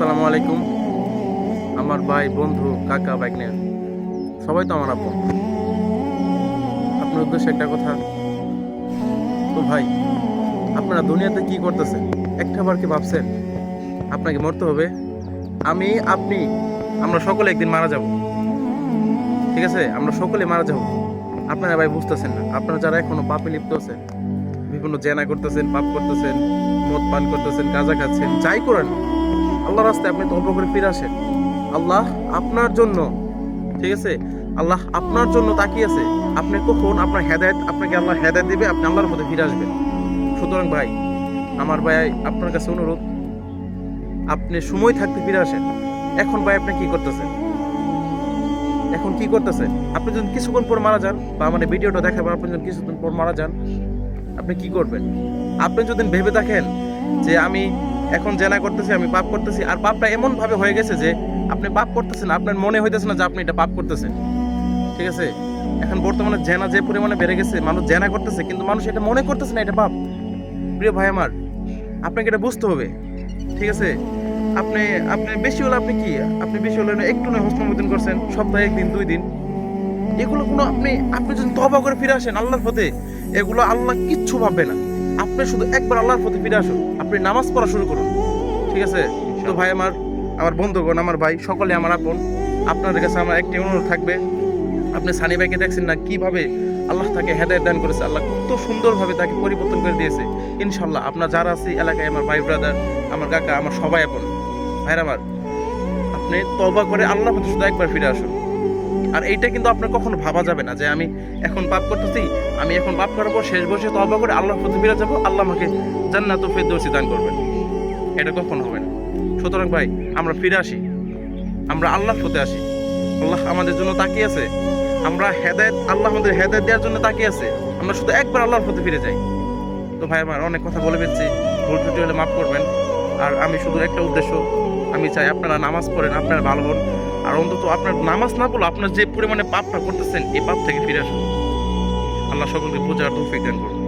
আসসালামু আলাইকুম। আমার ভাই, বন্ধু, কাকা বাইকনের সবাই তো আমার আপন আপনার উদ্দেশ্যে একটা কথা। তো ভাই, আপনারা দুনিয়াতে কি করতেছেন? একটা বার কি ভাবছেন আপনাকে মরতে হবে? আমি, আপনি, আমরা সকলে একদিন মারা যাব। ঠিক আছে? আমরা সকলে মারা যাব। আপনারা ভাই বুঝতেছেন না। আপনারা যারা এখনও পাপে লিপ্ত আছেন, বিভিন্ন জেনা করতেছেন, পাপ করতেছেন, মদ পান করতেছেন, গাঁজা খাচ্ছেন, যাই করেন আল্লাহ রাস্তায় আপনি তবা করে ফিরে আসেন। আল্লাহ আপনার জন্য, ঠিক আছে? আল্লাহ আপনার জন্য তাকিয়ে আছে। আপনি কখন আপনার হেদায়ত, আপনাকে আল্লাহ হেদায়ত দিবে, আপনি আল্লাহর মধ্যে ফিরে আসবেন। সুতরাং ভাই, আমার ভাই, আপনার কাছে অনুরোধ, আপনি সময় থাকতে ফিরে আসেন। এখন ভাই আপনি কি করতেছেন? এখন কি করতেছেন? আপনি যদি কিছুক্ষণ পর মারা যান, বা আমার ভিডিওটা দেখাবেন আপনি যদি কিছুদিন পর মারা যান, আপনি কি করবেন? আপনি যদি ভেবে দেখেন যে আমি এখন জেনা করতেছি, আমি পাপ করতেছি। আর পাপটা এমন ভাবে হয়ে গেছে যে আপনি পাপ করতেছেন, আপনার মনে হইতেছে না যে আপনি এটা পাপ করতেছেন। ঠিক আছে? এখন বর্তমানে জেনা যে পরিমাণে বেড়ে গেছে, মানুষ জেনা করতেছে, কিন্তু মানুষ এটা মনে করতেছে না এটা পাপ। প্রিয় ভাই আমার, আপনাকে এটা বুঝতে হবে। ঠিক আছে? আপনি আপনি বেশি হলে আপনি কি? আপনি বেশি হলে একটু না হস্তমোদন করছেন, সপ্তাহে একদিন, দুই দিন। এগুলো কোনো আপনি আপনি যদি তবা করে ফিরে আসেন, আল্লাহর পথে, এগুলো আল্লাহ কিচ্ছু ভাববে না। আপনি শুধু একবার আল্লাহর প্রতি ফিরে আসুন। আপনি নামাজ পড়া শুরু করুন। ঠিক আছে? তো ভাই আমার আমার বন্ধুগণ আমার ভাই সকলে আমার আপন। আপনাদের কাছে আমার একটি অনুরোধ থাকবে। আপনি সানি ভাইকে দেখছেন না কীভাবে আল্লাহ তাকে হেদায়ত দান করেছে আল্লাহ কত সুন্দরভাবে তাকে পরিবর্তন করে দিয়েছে। ইনশাল্লাহ আপনার যারা আছে এলাকায় আমার ভাই ব্রাদার আমার কাকা আমার সবাই আপন। ভাইরা আমার আপনি তবা করে আল্লাহ পথে শুধু একবার ফিরে আসুন। আর এইটা কিন্তু আপনার কখনো ভাবা যাবে না যে আমি এখন পাপ করতেছি, আমি এখন পাপ করার পর শেষ বসে তবা করে আল্লাহ প্রতি ফিরে যাব, আল্লাহ আমাকে জান্নাত ফেরদৌসি দান করবেন। এটা কখনো হবে না। সুতরাং ভাই, আমরা ফিরে আসি। আমরা আল্লাহর পথে আসি। আল্লাহ আমাদের জন্য তাকিয়ে আছে। আমরা হেদায়েত, আল্লাহ আমাদের হেদায়েত দেওয়ার জন্য তাকিয়ে আছে। আমরা শুধু একবার আল্লাহর পথে ফিরে যাই। তো ভাই, আমার অনেক কথা বলে ফেলছি। ভুল ত্রুটি হলে মাফ করবেন। আর আমি শুধু একটা উদ্দেশ্য, আমি চাই আপনারা নামাজ পড়েন, আপনারা ভালো হন। আর অন্তত আপনার নামাজ না পড়লে আপনার যে পরিমাণে পাপটা করতেছেন, এই পাপ থেকে ফিরে আসুন। আল্লাহ সকলকে বোঝার তৌফিক দান করুন।